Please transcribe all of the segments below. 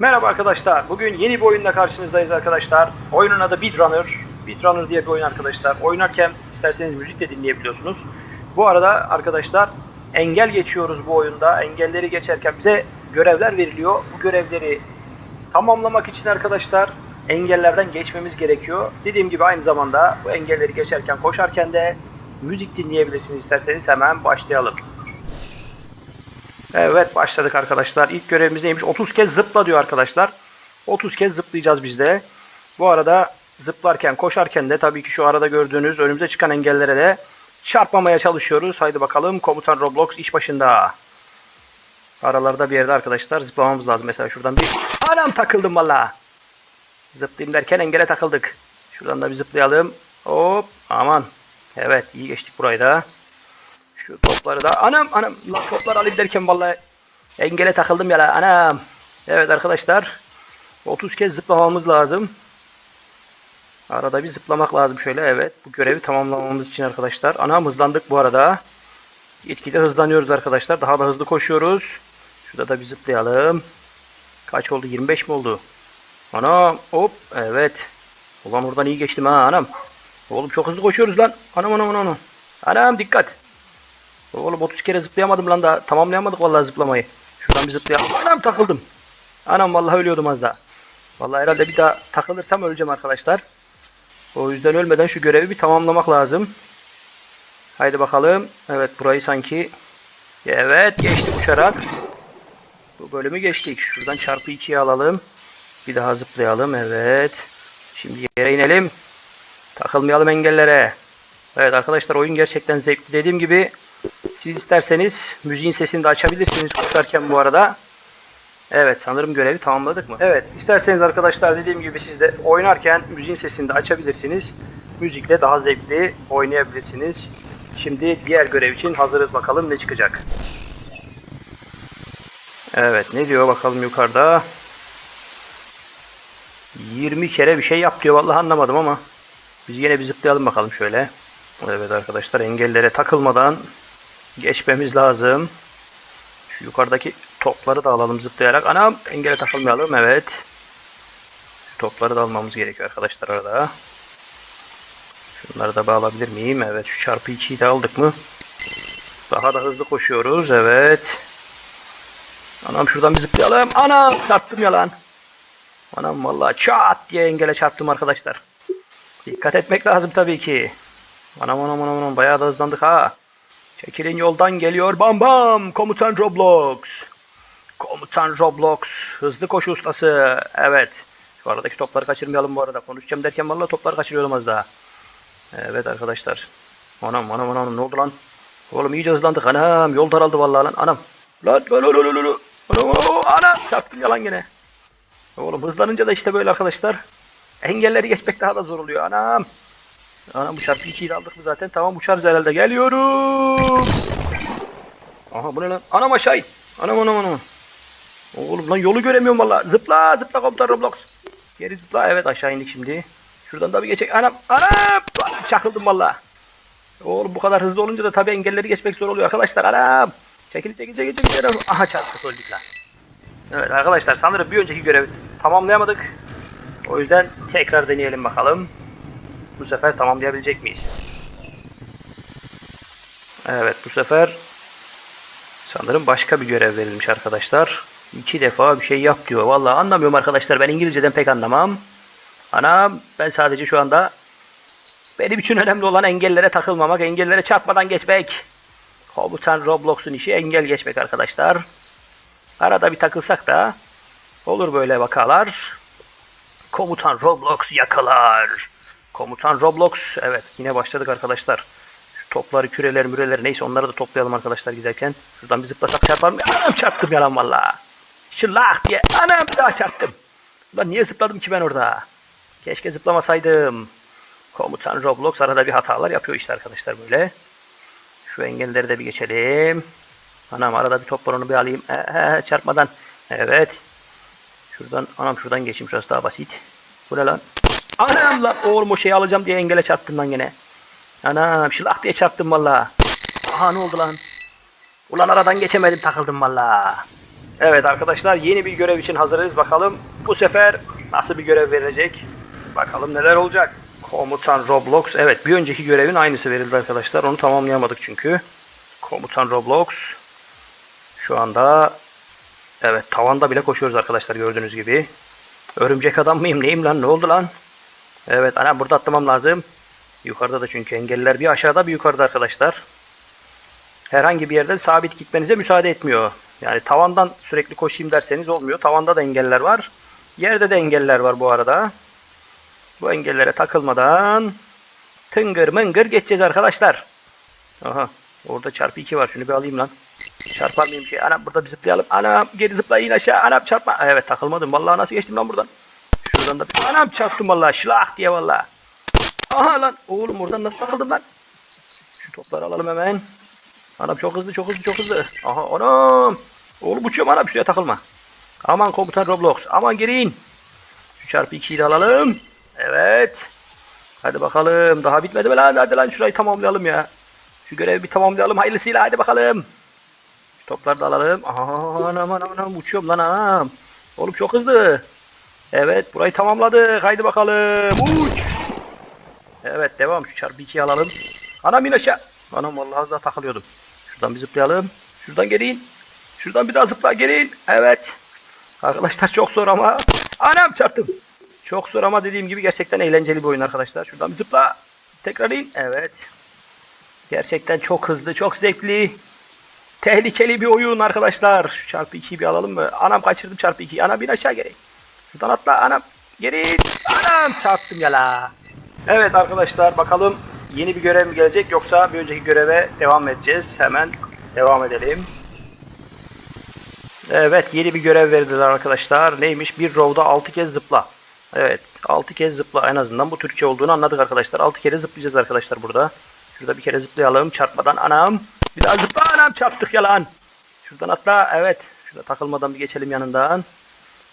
Merhaba arkadaşlar. Bugün yeni bir oyunla karşınızdayız arkadaşlar. Oyunun adı Beatrunner. Beatrunner diye bir oyun arkadaşlar. Oynarken isterseniz müzik de dinleyebiliyorsunuz. Bu arada arkadaşlar engel geçiyoruz bu oyunda. Engelleri geçerken bize görevler veriliyor. Bu görevleri tamamlamak için arkadaşlar engellerden geçmemiz gerekiyor. Dediğim gibi aynı zamanda bu engelleri geçerken koşarken de müzik dinleyebilirsiniz isterseniz hemen başlayalım. Evet başladık arkadaşlar. İlk görevimiz neymiş? 30 kez zıpla diyor arkadaşlar. 30 kez zıplayacağız biz de. Bu arada zıplarken, koşarken de tabii ki şu arada gördüğünüz önümüze çıkan engellere de çarpmamaya çalışıyoruz. Haydi bakalım komutan Roblox iş başında. Aralarda bir yerde arkadaşlar zıplamamız lazım. Mesela şuradan bir anam takıldım valla. Zıplayayım derken engele takıldık. Şuradan da bir zıplayalım. Hop aman. Evet iyi geçtik burayı da. Şu topları da anam anam la toplar alayım derken vallahi engele takıldım ya la anam. Evet arkadaşlar 30 kez zıplamamız lazım. Arada bir zıplamak lazım şöyle evet. Bu görevi tamamlamamız için arkadaşlar. Anam hızlandık bu arada. Gitgide hızlanıyoruz arkadaşlar. Daha da hızlı koşuyoruz. Şurada da bir zıplayalım. Kaç oldu? 25 mi oldu? Anam hop evet. Ulan oradan iyi geçtim ha anam. Oğlum çok hızlı koşuyoruz lan. Anam anam anam. Anam dikkat. Oğlum 30 kere zıplayamadım lan daha. Tamamlayamadık vallahi zıplamayı. Şuradan bir zıplayalım. Anam takıldım. Anam vallahi ölüyordum az daha. Vallahi herhalde bir daha takılırsam öleceğim arkadaşlar. O yüzden ölmeden şu görevi bir tamamlamak lazım. Haydi bakalım. Evet burayı sanki Evet geçtik uçarak. Bu bölümü geçtik. Şuradan çarpı 2'ye alalım. Bir daha zıplayalım. Evet. Şimdi yere inelim. Takılmayalım engellere. Evet arkadaşlar oyun gerçekten zevkli. Dediğim gibi siz isterseniz müziğin sesini de açabilirsiniz koşarken bu arada. Evet sanırım görevi tamamladık mı? Evet isterseniz arkadaşlar dediğim gibi siz de oynarken müziğin sesini de açabilirsiniz. Müzikle daha zevkli oynayabilirsiniz. Şimdi diğer görev için hazırız bakalım ne çıkacak. Evet ne diyor bakalım yukarıda. 20 kere bir şey yap diyor vallahi anlamadım ama. Biz yine bir zıplayalım bakalım şöyle. Evet arkadaşlar engellere takılmadan geçmemiz lazım. Şu yukarıdaki topları da alalım zıplayarak. Anam engele takılmayalım evet. Topları da almamız gerekiyor arkadaşlar arada. Şunları da bağlayabilir miyim? Evet şu çarpı 2'yi de aldık mı? Daha da hızlı koşuyoruz evet. Anam şuradan bir zıplayalım. Anam çarptım ya lan. Anam vallahi çat diye engele çarptım arkadaşlar. Dikkat etmek lazım tabii ki. Anam anam anam anam bayağı da hızlandık ha. Çekilin yoldan geliyor bam bam komutan Roblox. Komutan Roblox hızlı koşu ustası. Evet. Şu aradaki topları kaçırmayalım bu arada. Konuşacağım derken vallahi topları kaçırıyordum az daha. Evet arkadaşlar. Anam anam anam ne oldu lan? Oğlum iyice hızlandık anam. Yol daraldı vallahi lan anam. Lan lan lan lan lan anam anam. Çarptım yalan gene. Oğlum hızlanınca da işte böyle arkadaşlar. Engelleri geçmek daha da zor oluyor anam. Anam bu çarpı 2'yi de aldık mı zaten? Tamam uçarız herhalde. Geliyorum. Aha bu ne lan? Anam aşağı in. Anam anam anam. Oğlum lan yolu göremiyorum valla. Zıpla zıpla komutan Roblox. Geri zıpla. Evet aşağı indik şimdi. Şuradan da bir geçecek. Anam anam. Çakıldım valla. Oğlum bu kadar hızlı olunca da tabii engelleri geçmek zor oluyor arkadaşlar. Anam. Çekil çekil çekil çekil. Aha çarptık öldük lan. Evet arkadaşlar sanırım bir önceki görevi tamamlayamadık. O yüzden tekrar deneyelim bakalım. Bu sefer tamamlayabilecek miyiz? Evet bu sefer sanırım başka bir görev verilmiş arkadaşlar. İki defa bir şey yap diyor. Vallahi anlamıyorum arkadaşlar. Ben İngilizceden pek anlamam. Anam ben sadece şu anda benim için önemli olan engellere takılmamak, engellere çarpmadan geçmek. Komutan Roblox'un işi engel geçmek arkadaşlar. Arada bir takılsak da olur böyle vakalar. Komutan Roblox yakalar. Komutan Roblox. Evet yine başladık arkadaşlar. Şu topları, küreler, müreler neyse onları da toplayalım arkadaşlar giderken. Şuradan bir zıplasak çarpar mı? Anam çarptım yalan valla. Şıllah diye. Anam daha çarptım. Lan niye zıpladım ki ben orada? Keşke zıplamasaydım. Komutan Roblox arada bir hatalar yapıyor işte arkadaşlar böyle. Şu engelleri de bir geçelim. Anam arada bir top var onu bir alayım. Ee, çarpmadan. Evet. Şuradan anam şuradan geçeyim şurası daha basit. Bu ne lan? Anam lan oğlum o şeyi alacağım diye engele çarptım lan gene. Anam şılah diye çarptım valla. Aha ne oldu lan? Ulan aradan geçemedim takıldım valla. Evet arkadaşlar yeni bir görev için hazırız. Bakalım bu sefer nasıl bir görev verilecek? Bakalım neler olacak? Komutan Roblox. Evet bir önceki görevin aynısı verildi arkadaşlar. Onu tamamlayamadık çünkü. Komutan Roblox. Şu anda evet tavanda bile koşuyoruz arkadaşlar gördüğünüz gibi. Örümcek adam mıyım neyim lan ne oldu lan? Evet ana burada atlamam lazım. Yukarıda da çünkü engeller bir aşağıda bir yukarıda arkadaşlar. Herhangi bir yerde sabit gitmenize müsaade etmiyor. Yani tavandan sürekli koşayım derseniz olmuyor. Tavanda da engeller var. Yerde de engeller var bu arada. Bu engellere takılmadan tıngır mıngır geçeceğiz arkadaşlar. Aha. Orada çarpı 2 var. Şunu bir alayım lan. Çarpar mıyım ki? Anam burada bir zıplayalım. Anam geri zıplayın aşağı. Anam çarpma. Evet takılmadım. Vallahi nasıl geçtim lan buradan? Bir... Anam çarptım vallahi. Şılah diye vallahi. Aha lan. Oğlum oradan nasıl takıldım ben? Şu topları alalım hemen. Anam çok hızlı çok hızlı çok hızlı. Aha anam. Oğlum uçuyorum anam şuraya takılma. Aman komutan Roblox. Aman geri. Şu çarpı 2'yi de alalım. Evet. Hadi bakalım. Daha bitmedi mi lan? Hadi lan şurayı tamamlayalım ya. Şu görevi bir tamamlayalım hayırlısıyla. Hadi bakalım. Şu topları da alalım. Aha, anam anam anam uçuyorum lan anam. Oğlum çok hızlı. Evet burayı tamamladık. Haydi bakalım. Uç. Evet devam. Şu çarpı 2'yi alalım. Anam in aşağı. Anam vallahi az daha takılıyordum. Şuradan bir zıplayalım. Şuradan geri in. Şuradan bir daha zıpla geri in. Evet. Arkadaşlar çok zor ama. Anam çarptım. Çok zor ama dediğim gibi gerçekten eğlenceli bir oyun arkadaşlar. Şuradan bir zıpla. Tekrar in. Evet. Gerçekten çok hızlı, çok zevkli. Tehlikeli bir oyun arkadaşlar. Şu çarpı 2'yi bir alalım mı? Anam kaçırdım çarpı 2'yi. Anam bir aşağı geri. Şuradan atla anam. Geri. Anam çarptım ya. Evet arkadaşlar bakalım yeni bir görev mi gelecek yoksa bir önceki göreve devam edeceğiz? Hemen devam edelim. Evet yeni bir görev verdiler arkadaşlar. Neymiş? Bir rowda 6 kez zıpla. Evet 6 kez zıpla en azından bu Türkçe olduğunu anladık arkadaşlar. 6 kere zıplayacağız arkadaşlar burada. Şurada bir kere zıplayalım çarpmadan anam. Bir daha zıpla anam çarptık yalan. Şuradan atla evet. Şurada takılmadan bir geçelim yanından.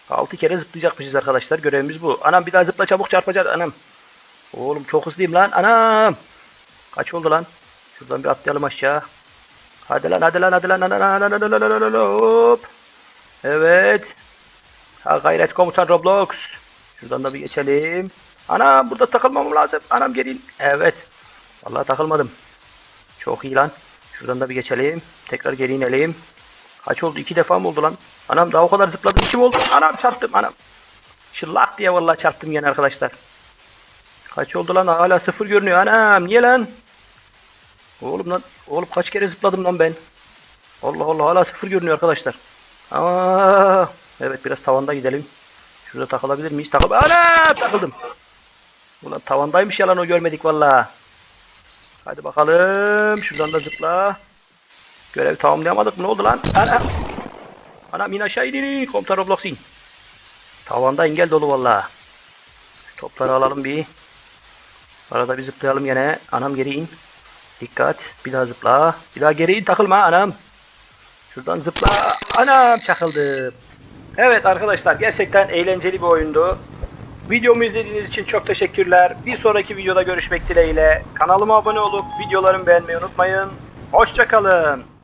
6 kere zıplayacakmışız arkadaşlar. Görevimiz bu. Anam bir daha zıpla çabuk çarpacağız anam. Oğlum çok hızlıyım lan. Anam. Kaç oldu lan? Şuradan bir atlayalım aşağı. Hadi lan hadi lan hadi lan. Hadi lan, Hop. Evet. Ha gayret komutan Roblox. Şuradan da bir geçelim. Anam burada takılmamam lazım. Anam gelin. Evet. Vallahi takılmadım. Çok iyi lan. Şuradan da bir geçelim. Tekrar geri inelim. Kaç oldu? İki defa mı oldu lan? Anam daha o kadar zıpladım. İki mi oldu? Anam çarptım anam. Şıllak diye vallahi çarptım yine arkadaşlar. Kaç oldu lan? Hala sıfır görünüyor. Anam niye lan? Oğlum lan. Oğlum kaç kere zıpladım lan ben. Allah Allah hala sıfır görünüyor arkadaşlar. Aa, evet biraz tavanda gidelim. Şurada takılabilir miyiz? Takıl. Ana takıldım. Ulan tavandaymış yalan o görmedik valla. Hadi bakalım. Şuradan da zıpla. Görev tamamlayamadık? Ne oldu lan? Ana. Anam in aşağı in. Komutan Roblox in. Tavanda engel dolu valla. Topları alalım bir. Arada bir zıplayalım yine. Anam geri in. Dikkat. Bir daha zıpla. Bir daha geri in takılma anam. Şuradan zıpla. Anam çakıldım. Evet arkadaşlar gerçekten eğlenceli bir oyundu. Videomu izlediğiniz için çok teşekkürler. Bir sonraki videoda görüşmek dileğiyle. Kanalıma abone olup videolarımı beğenmeyi unutmayın. Hoşçakalın.